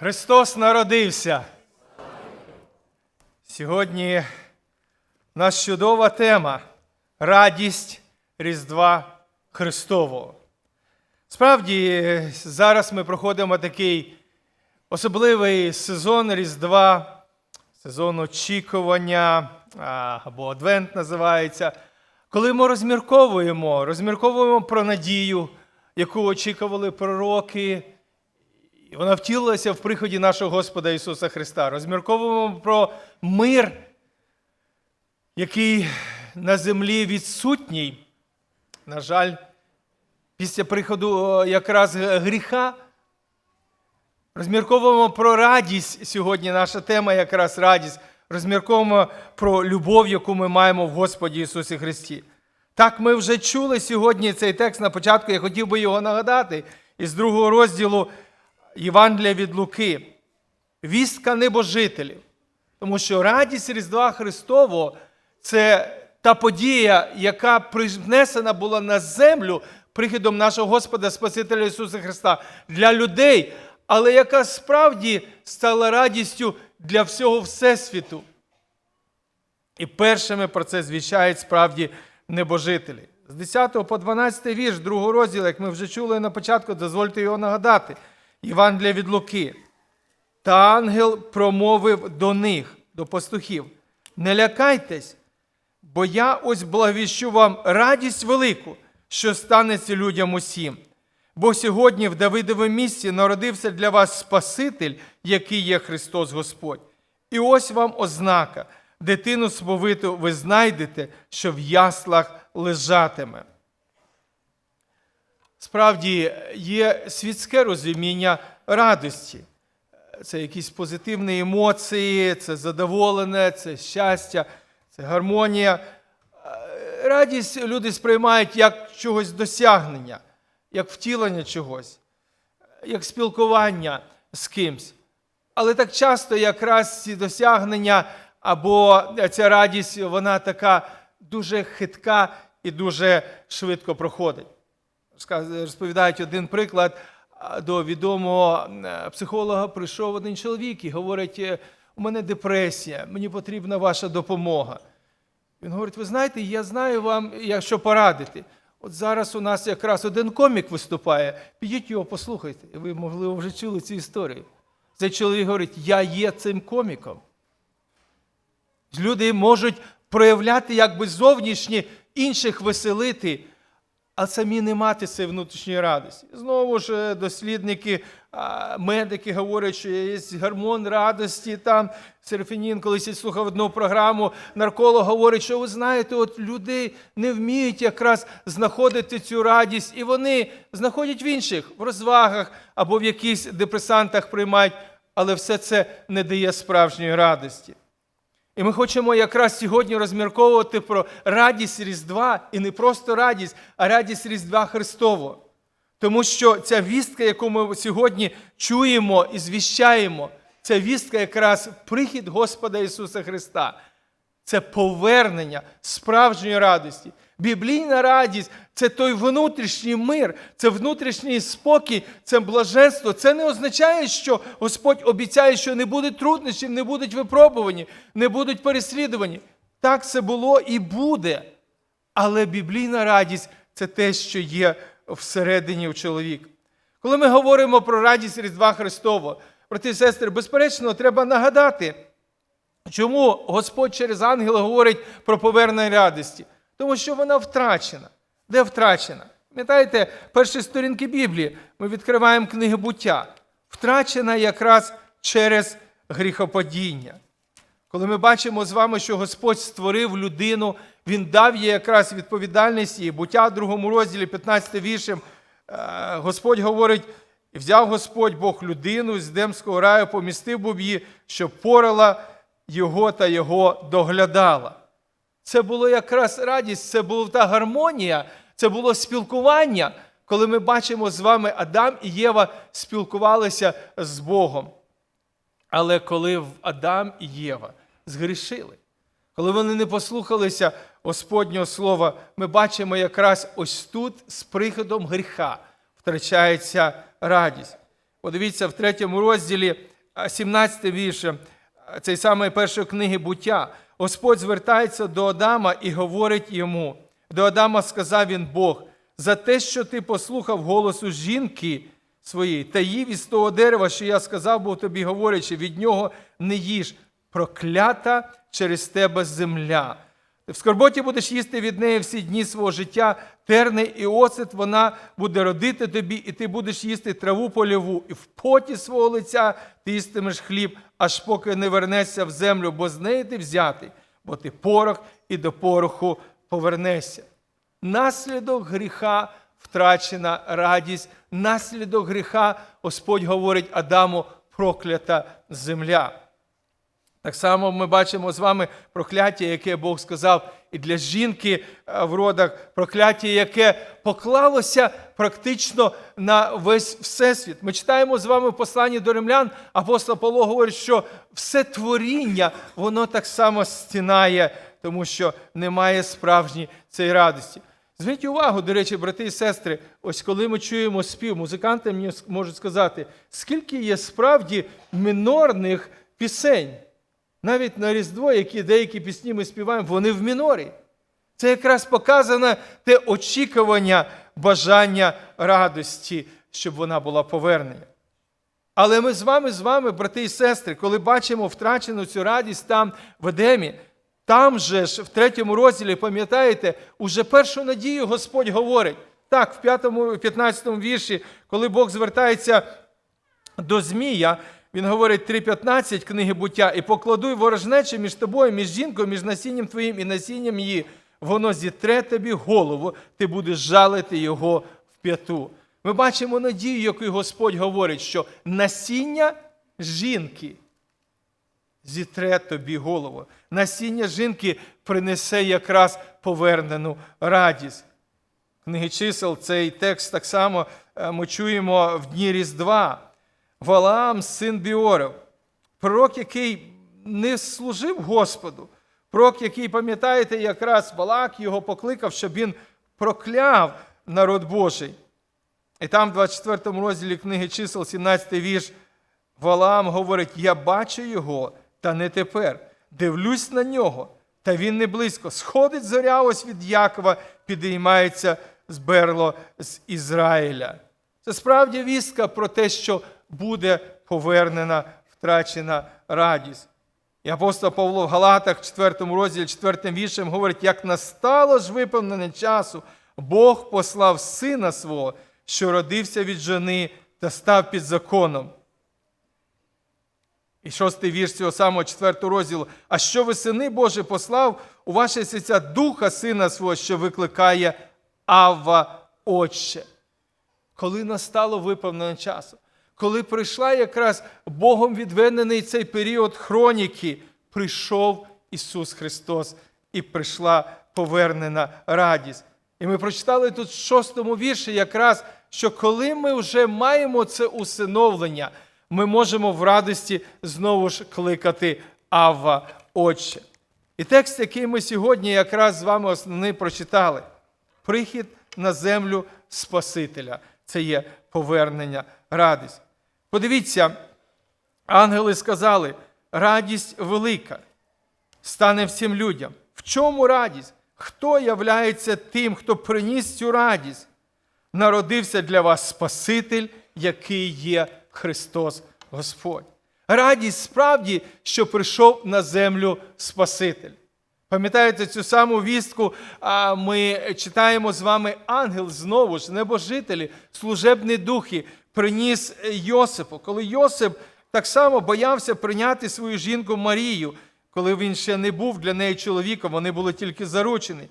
Христос народився. Сьогодні у нас чудова тема радість Різдва Христового. Справді, зараз ми проходимо такий особливий сезон Різдва, сезон очікування або Адвент називається, коли ми розмірковуємо, розмірковуємо про надію, яку очікували пророки. І вона втілилася в приході нашого Господа Ісуса Христа. Розмірковуємо про мир, який на землі відсутній. На жаль, після приходу якраз гріха. Розмірковуємо про радість. Сьогодні наша тема якраз радість. Розмірковуємо про любов, яку ми маємо в Господі Ісусі Христі. Так, ми вже чули сьогодні цей текст на початку, я хотів би його нагадати із другого розділу Євангелія від Луки. Вістка небожителів. Тому що радість Різдва Христового це та подія, яка принесена була на землю прихідом нашого Господа Спасителя Ісуса Христа для людей, але яка справді стала радістю для всього Всесвіту. І першими про це звіщають справді небожителі. З 10 по 12 вірш, другого розділу, як ми вже чули на початку, дозвольте його нагадати. Євангелія від Луки. Та ангел промовив до них, до пастухів: Не лякайтесь, бо я ось благовіщу вам радість велику, що станеться людям усім. Бо сьогодні в Давидовому місці народився для вас Спаситель, який є Христос Господь. І ось вам ознака: дитину сповиту ви знайдете, що в яслах лежатиме. Справді є світське розуміння радості. Це якісь позитивні емоції, це задоволене, це щастя, це гармонія. Радість люди сприймають як чогось досягнення, як втілення чогось, як спілкування з кимсь. Але так часто якраз ці досягнення або ця радість, вона така дуже хитка і дуже швидко проходить. Розповідають один приклад. До відомого е, психолога прийшов один чоловік і говорить: «Е, у мене депресія, мені потрібна ваша допомога. Він говорить: ви знаєте, я знаю вам, як що порадити. От зараз у нас якраз один комік виступає, підіть його послухайте. Ви, можливо, вже чули цю історію. Цей чоловік говорить: я є цим коміком. Люди можуть проявляти якби зовнішні інших веселити, а самі не мати цієї внутрішньої радості. Знову ж е, дослідники, медики говорять, що є гормон радості. Там Серафінін колись я слухав одну програму, нарколог говорить, що ви знаєте, от люди не вміють якраз знаходити цю радість, і вони знаходять в інших, в розвагах або в якихось депресантах приймають, але все це не дає справжньої радості. І ми хочемо якраз сьогодні розмірковувати про радість Різдва, і не просто радість, а радість Різдва Христового. Тому що ця вістка, яку ми сьогодні чуємо і звіщаємо, ця вістка якраз прихід Господа Ісуса Христа. Це повернення справжньої радості. Біблійна радість це той внутрішній мир, це внутрішній спокій, це блаженство. Це не означає, що Господь обіцяє, що не буде труднощів, не будуть випробувані, не будуть переслідувані. Так це було і буде. Але біблійна радість це те, що є всередині у чоловіка. Коли ми говоримо про радість Різдва Христового, брати і сестри, безперечно, треба нагадати, Чому Господь через ангела говорить про повернення радості? Тому що вона втрачена. Де втрачена? Пам'ятаєте, перші сторінки Біблії ми відкриваємо книги буття. Втрачена якраз через гріхопадіння. Коли ми бачимо з вами, що Господь створив людину, Він дав їй якраз відповідальність і буття в другому розділі, 15 віршем, е, Господь говорить, взяв Господь Бог людину з Демського раю, помістив був її, щоб порала його та його доглядала. Це було якраз радість, це була та гармонія, це було спілкування, коли ми бачимо з вами Адам і Єва спілкувалися з Богом. Але коли Адам і Єва згрішили, коли вони не послухалися Господнього слова, ми бачимо якраз ось тут з приходом гріха втрачається радість. Подивіться в третьому розділі, 17 віршем, а, цей самої першої книги буття. Господь звертається до Адама і говорить йому. До Адама сказав він Бог, за те, що ти послухав голосу жінки своєї та їв із того дерева, що я сказав був тобі, говорячи, від нього не їж, проклята через тебе земля. В скорботі будеш їсти від неї всі дні свого життя, терни і оцет вона буде родити тобі, і ти будеш їсти траву польову, і в поті свого лиця ти їстимеш хліб, аж поки не вернешся в землю, бо з неї ти взятий, бо ти порох і до пороху повернешся. Наслідок гріха втрачена радість, наслідок гріха Господь говорить Адаму проклята земля. Так само ми бачимо з вами прокляття, яке Бог сказав і для жінки е, в родах, прокляття, яке поклалося практично на весь всесвіт. Ми читаємо з вами в посланні до римлян, апостол Павло говорить, що все творіння, воно так само стінає, тому що немає справжньої цієї радості. Зверніть увагу, до речі, брати і сестри, ось коли ми чуємо спів, музиканти мені можуть сказати, скільки є справді мінорних пісень. Навіть на Різдво, які деякі пісні ми співаємо, вони в мінорі. Це якраз показано те очікування, бажання радості, щоб вона була повернена. Але ми з вами, з вами, брати і сестри, коли бачимо втрачену цю радість там в Едемі, там же ж, в третьому розділі, пам'ятаєте, уже першу надію Господь говорить. Так, в 5, 15 вірші, коли Бог звертається до Змія, він говорить 3.15 книги буття, і покладуй ворожнече між тобою, між жінкою, між насінням твоїм і насінням її. Воно зітре тобі голову, ти будеш жалити його в п'яту. Ми бачимо надію, яку Господь говорить, що насіння жінки зітре тобі голову. Насіння жінки принесе якраз повернену радість. Книги чисел, цей текст так само е, ми чуємо в дні Різдва. Валаам, син Біорев, пророк, який не служив Господу, пророк, який, пам'ятаєте, якраз Балак його покликав, щоб він прокляв народ Божий. І там, в 24 розділі книги чисел, 17 вірш, Валаам говорить: Я бачу його, та не тепер. Дивлюсь на нього, та він не близько. Сходить зоря ось від Якова, підіймається з берло з Ізраїля. Це справді вістка про те, що буде повернена втрачена радість. І апостол Павло в Галатах, 4 розділі, 4 віршем, говорить, як настало ж виповнене часу, Бог послав сина свого, що родився від жени та став під законом. І шостий вірш цього самого четвертого розділу. А що ви, сини Божі, послав у ваше серця Духа Сина свого, що викликає Авва Отче. Коли настало виповнене часу, коли прийшла якраз Богом відведений цей період хроніки, прийшов Ісус Христос і прийшла повернена радість. І ми прочитали тут в шостому вірші, якраз, що коли ми вже маємо це усиновлення, ми можемо в радості знову ж кликати Авва Отче. І текст, який ми сьогодні якраз з вами основний прочитали, прихід на землю Спасителя. Це є повернення, радість. Подивіться, ангели сказали, радість велика стане всім людям. В чому радість? Хто являється тим, хто приніс цю радість? Народився для вас Спаситель, який є Христос Господь. Радість справді, що прийшов на землю Спаситель. Пам'ятаєте цю саму вістку? Ми читаємо з вами ангел знову ж, небожителі, служебні духи, приніс Йосипу. Коли Йосип так само боявся прийняти свою жінку Марію, коли він ще не був для неї чоловіком, вони були тільки заручені.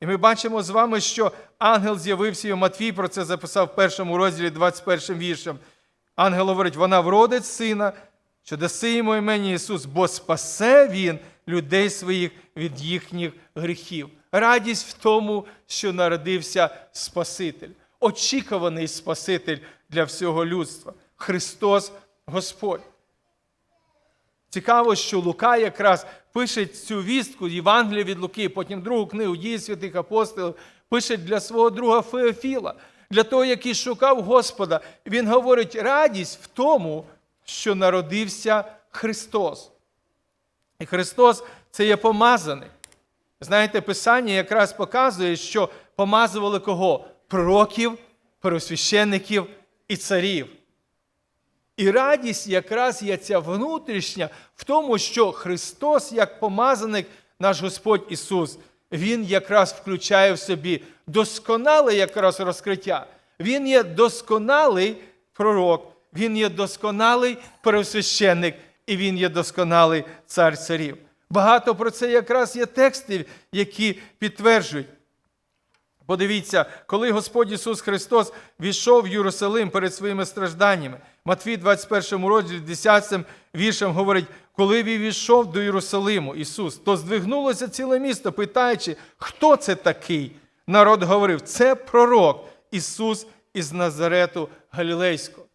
І ми бачимо з вами, що ангел з'явився, і Матвій про це записав в першому розділі 21 віршем. Ангел говорить, вона вродить сина, що даси йому імені Ісус, бо спасе Він людей своїх від їхніх гріхів. Радість в тому, що народився Спаситель, очікуваний Спаситель для всього людства. Христос Господь. Цікаво, що Лука якраз пише цю вістку Євангелія від Луки, потім другу книгу дії святих апостолів, пише для свого друга Феофіла. для того, який шукав Господа. Він говорить радість в тому, що народився Христос. І Христос це є помазаний. Знаєте, Писання якраз показує, що помазували кого? Пророків, первосвященників і царів. І радість якраз є ця внутрішня в тому, що Христос, як помазаник, наш Господь Ісус, Він якраз включає в собі досконале якраз розкриття. Він є досконалий пророк, Він є досконалий первосвященник, і Він є досконалий цар царів. Багато про це якраз є текстів, які підтверджують. Подивіться, коли Господь Ісус Христос війшов в Єрусалим перед своїми стражданнями, Матвій 21 розділі 10 віршем говорить, коли він війшов до Єрусалиму, Ісус, то здвигнулося ціле місто, питаючи, хто це такий? Народ говорив, це пророк Ісус із Назарету Галілейського.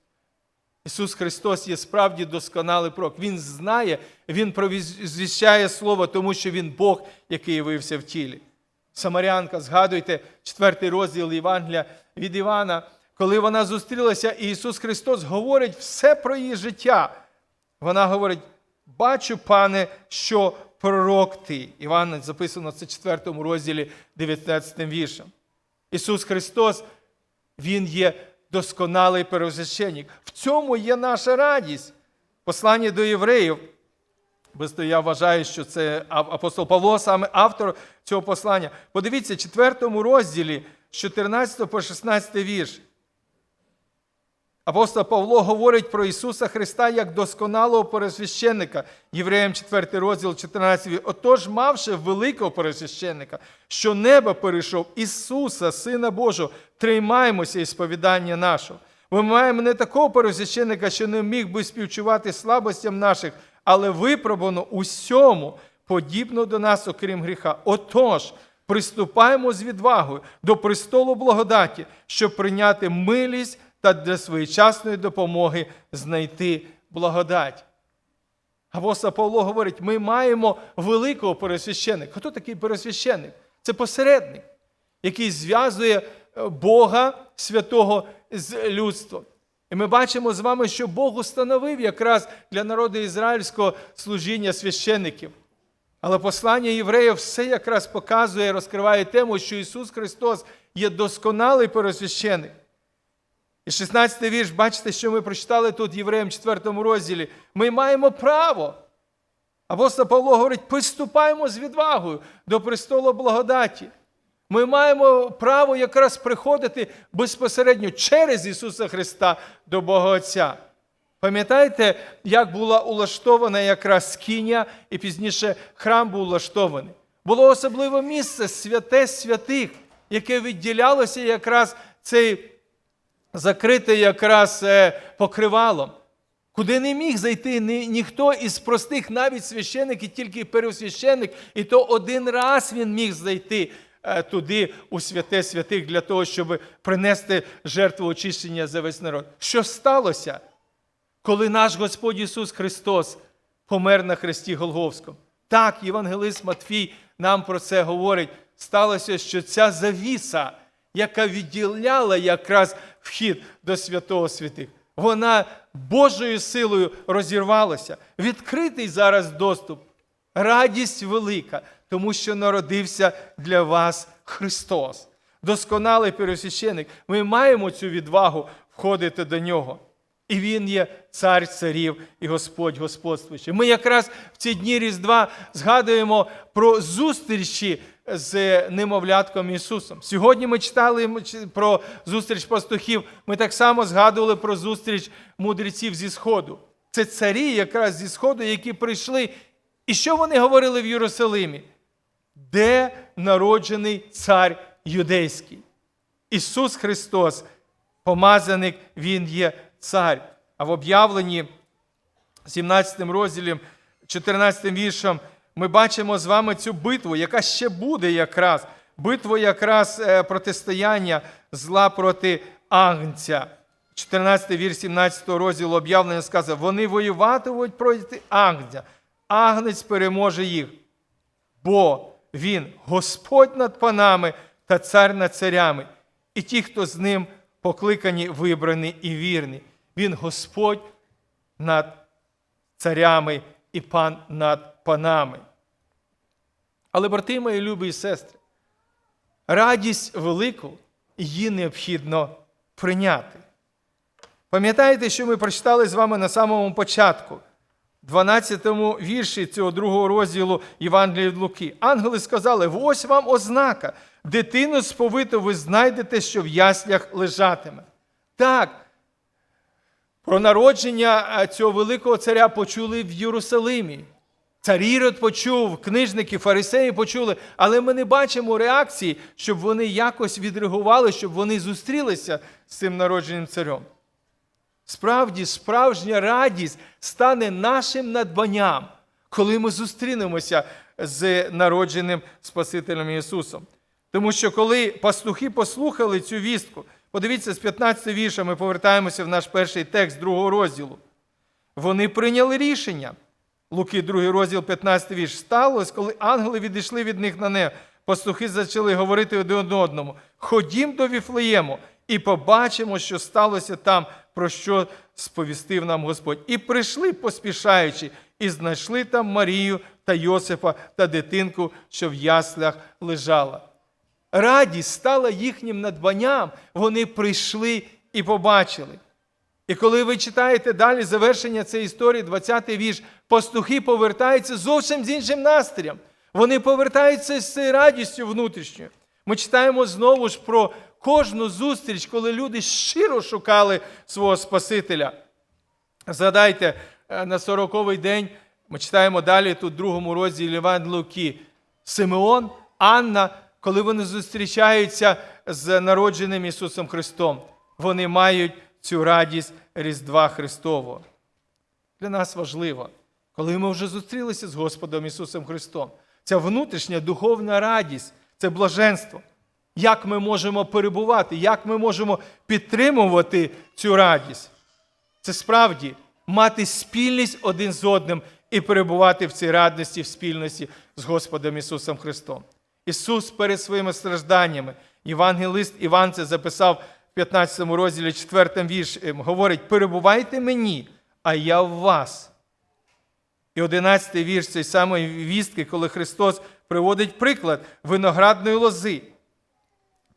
Ісус Христос є справді досконалий пророк. Він знає, Він провіщає Слово, тому що Він Бог, який явився в тілі. Самарянка, згадуйте, четвертий розділ Євангелія від Івана, коли вона зустрілася, і Ісус Христос говорить все про її життя. Вона говорить: бачу, пане, що пророк ти. Іван записано це в 4 розділі 19 віршем. Ісус Христос, Він є досконалий первосвященник. В цьому є наша радість. Послання до євреїв. Я вважаю, що це апостол Павло, саме автор цього послання. Подивіться, в 4 розділі з 14 по 16 вірш. Апостол Павло говорить про Ісуса Христа як досконалого пересвященника, Євреям 4 розділ 14. Отож, мавши великого пересвященника, що небо перейшов Ісуса, Сина Божого, тримаємося із сповідання нашого. Ми маємо не такого пересвященника, що не міг би співчувати слабостям наших, але випробано усьому, подібно до нас, окрім гріха. Отож, приступаємо з відвагою до престолу благодаті, щоб прийняти милість та для своєчасної допомоги знайти благодать. Апостол Павло говорить, ми маємо великого пересвященника. Хто такий пересвященник? Це посередник, який зв'язує Бога святого з людством. І ми бачимо з вами, що Бог установив якраз для народу ізраїльського служіння священників. Але послання євреїв все якраз показує, розкриває тему, що Ісус Христос є досконалий пересвященик. І 16 й вірш, бачите, що ми прочитали тут євреям 4 розділі. Ми маємо право. Апостол Павло говорить, приступаємо з відвагою до престолу благодаті. Ми маємо право якраз приходити безпосередньо через Ісуса Христа до Бога Отця. Пам'ятаєте, як була улаштована якраз скиня, і пізніше храм був улаштований? Було особливе місце святе святих, яке відділялося якраз цей закритий якраз е, покривалом, куди не міг зайти ні, ніхто із простих, навіть священиків, тільки первосвященик, і то один раз він міг зайти туди, у святе святих, для того, щоб принести жертву очищення за весь народ. Що сталося, коли наш Господь Ісус Христос помер на хресті Голговському? Так, Євангелист Матфій нам про це говорить. Сталося, що ця завіса, яка відділяла якраз вхід до святого святих, вона Божою силою розірвалася. Відкритий зараз доступ. Радість велика, тому що народився для вас Христос. Досконалий пересвященик. Ми маємо цю відвагу входити до нього. І Він є цар царів і Господь господствуючий. Ми якраз в ці дні Різдва згадуємо про зустрічі з немовлятком Ісусом. Сьогодні ми читали про зустріч пастухів. Ми так само згадували про зустріч мудреців зі Сходу. Це царі якраз зі Сходу, які прийшли. І що вони говорили в Єрусалимі? Де народжений цар юдейський? Ісус Христос, помазаник, Він є цар. А в об'явленні 17 розділі, 14 віршем, ми бачимо з вами цю битву, яка ще буде якраз. Битву якраз протистояння зла проти Агнця. 14 вірш 17 розділу об'явлення сказано, вони воюватимуть проти Агнця. Агнець переможе їх, бо він Господь над панами та цар над царями, і ті, хто з ним покликані, вибрані і вірні. Він Господь над царями і пан над панами. Але, брати мої любі і сестри, радість велику її необхідно прийняти. Пам'ятаєте, що ми прочитали з вами на самому початку, 12 вірші цього другого розділу Євангелія від Луки. Ангели сказали: ось вам ознака, дитину сповиту ви знайдете, що в яслях лежатиме. Так, про народження цього великого царя почули в Єрусалимі. Цар Ірод почув, книжники, фарисеї почули, але ми не бачимо реакції, щоб вони якось відреагували, щоб вони зустрілися з цим народженим царем. Справді, справжня радість стане нашим надбанням, коли ми зустрінемося з народженим Спасителем Ісусом. Тому що коли пастухи послухали цю вістку, подивіться, з 15 вірша ми повертаємося в наш перший текст другого розділу. Вони прийняли рішення. Луки, 2 розділ, 15 вірш. Сталося, коли ангели відійшли від них на небо, пастухи почали говорити один одному: Ходім до Віфлеєму і побачимо, що сталося там, про що сповістив нам Господь. І прийшли, поспішаючи, і знайшли там Марію та Йосифа та дитинку, що в яслях лежала. Радість стала їхнім надбанням, вони прийшли і побачили. І коли ви читаєте далі завершення цієї історії, 20-й вірш, пастухи повертаються зовсім з іншим настроєм. Вони повертаються з цією радістю внутрішньою. Ми читаємо знову ж про кожну зустріч, коли люди щиро шукали свого Спасителя. Згадайте, е, на 40-й день ми читаємо далі тут в другому розділі Іван Луки. Симеон, Анна, коли вони зустрічаються з народженим Ісусом Христом, вони мають цю радість Різдва Христового. Для нас важливо, коли ми вже зустрілися з Господом Ісусом Христом, ця внутрішня духовна радість, це блаженство. Як ми можемо перебувати, як ми можемо підтримувати цю радість? Це справді мати спільність один з одним і перебувати в цій радості, в спільності з Господом Ісусом Христом. Ісус перед своїми стражданнями, Євангелист Іван це записав в 15 розділі 4 вірш, говорить: перебувайте мені, а я в вас. І 11 вірш цієї самої вістки, коли Христос приводить приклад виноградної лози.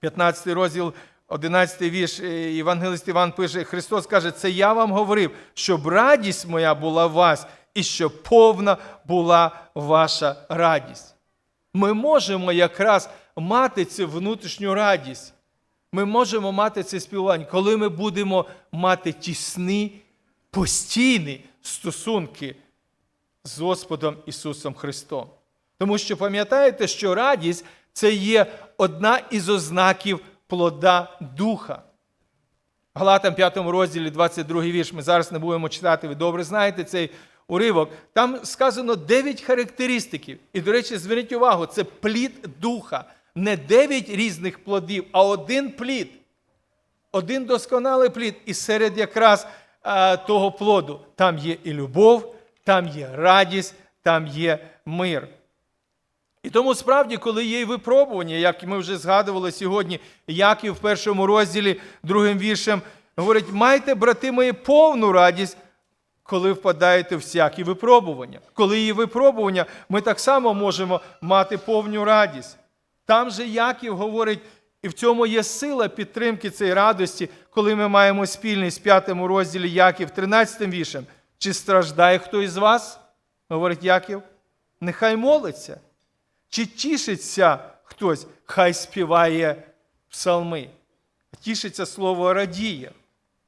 15 розділ, 11 вірш, е, Євангелист Іван пише: Христос каже, це я вам говорив, щоб радість моя була в вас, і щоб повна була ваша радість. Ми можемо якраз мати цю внутрішню радість. Ми можемо мати це спілкування, коли ми будемо мати тісні, постійні стосунки з Господом Ісусом Христом. Тому що пам'ятаєте, що радість це є одна із ознаків плода Духа. Галатам 5 розділі, 22 вірш, ми зараз не будемо читати, ви добре знаєте цей уривок. Там сказано 9 характеристиків. І, до речі, зверніть увагу, це плід духа. Не 9 різних плодів, а один плід. Один досконалий плід. І серед якраз а, того плоду там є і любов, там є радість, там є мир. І тому справді, коли є випробування, як ми вже згадували сьогодні, як і в першому розділі, другим віршем, говорить: майте, брати мої, повну радість, коли впадаєте в всякі випробування. Коли є випробування, ми так само можемо мати повну радість. Там же Яків говорить, і в цьому є сила підтримки цієї радості, коли ми маємо спільність в п'ятому розділі Яків, 13 віршем. Чи страждає хто із вас? Говорить Яків, нехай молиться. Чи тішиться хтось, хай співає псалми. Тішиться слово радіє.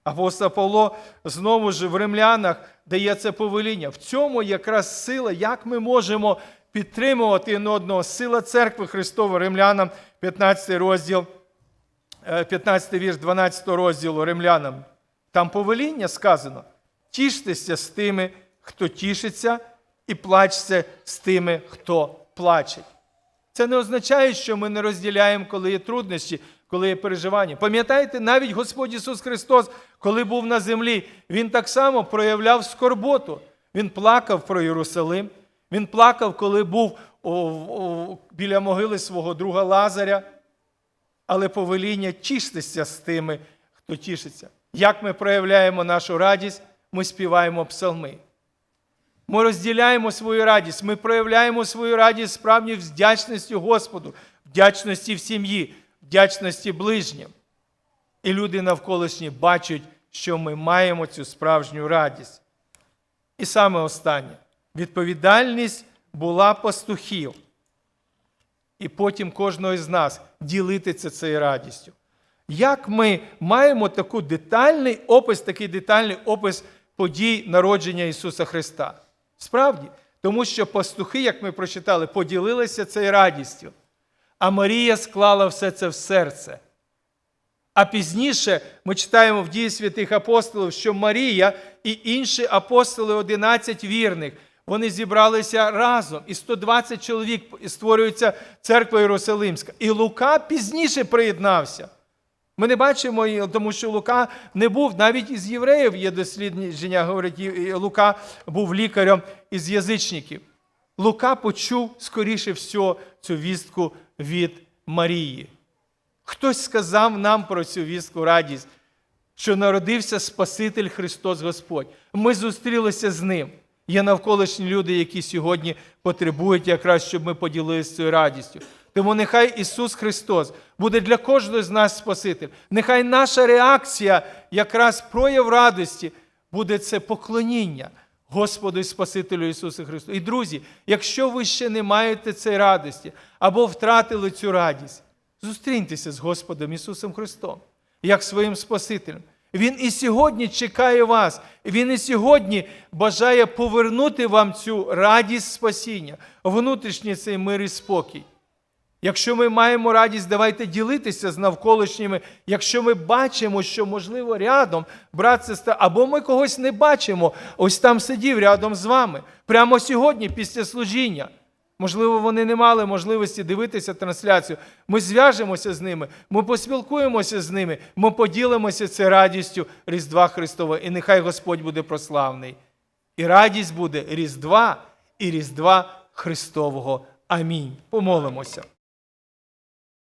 Апостол Павло знову ж в римлянах дає це повеління. В цьому якраз сила, як ми можемо підтримувати один одного. Сила церкви Христова, римлянам, 15 розділ, 15 вірш 12 розділу римлянам. Там повеління сказано: тіштеся з тими, хто тішиться, і плачте з тими, хто плаче. Це не означає, що ми не розділяємо, коли є труднощі, коли є переживання. Пам'ятаєте, навіть Господь Ісус Христос, коли був на землі, Він так само проявляв скорботу. Він плакав про Єрусалим, він плакав, коли був о, о, біля могили свого друга Лазаря. Але повеління тіштеся з тими, хто тішиться. Як ми проявляємо нашу радість, ми співаємо псалми. Ми розділяємо свою радість, ми проявляємо свою радість справді вдячністю Господу, вдячності в сім'ї, вдячності ближнім. І люди навколишні бачать, що ми маємо цю справжню радість. І саме останнє відповідальність була пастухів. І потім кожного з нас ділитися цією радістю. Як ми маємо таку детальний опис, такий детальний опис подій народження Ісуса Христа? Справді, тому що пастухи, як ми прочитали, поділилися цією радістю, а Марія склала все це в серце. А пізніше ми читаємо в дії святих апостолів, що Марія і інші апостоли, 11 вірних, вони зібралися разом, і 120 чоловік створюється церква Єрусалимська. І Лука пізніше приєднався. Ми не бачимо, тому що Лука не був, навіть із євреїв є дослідження, говорить, Лука був лікарем із язичників. Лука почув, скоріше всього, цю вістку від Марії. Хтось сказав нам про цю вістку радість, що народився Спаситель Христос Господь. Ми зустрілися з Ним. Є навколишні люди, які сьогодні потребують якраз, щоб ми поділилися цією радістю. Тому нехай Ісус Христос буде для кожного з нас Спаситель. Нехай наша реакція, якраз прояв радості, буде це поклоніння Господу і Спасителю Ісусу Христу. І друзі, якщо ви ще не маєте цієї радості або втратили цю радість, зустріньтеся з Господом Ісусом Христом, як своїм Спасителем. Він і сьогодні чекає вас, Він і сьогодні бажає повернути вам цю радість спасіння, внутрішній цей мир і спокій. Якщо ми маємо радість, давайте ділитися з навколишніми. Якщо ми бачимо, що можливо рядом брат, сестра, або ми когось не бачимо, ось там сидів рядом з вами, прямо сьогодні, після служіння. Можливо, вони не мали можливості дивитися трансляцію. Ми зв'яжемося з ними, ми поспілкуємося з ними, ми поділимося це радістю Різдва Христова, і нехай Господь буде прославний. І радість буде Різдва і Різдва Христового. Амінь. Помолимося.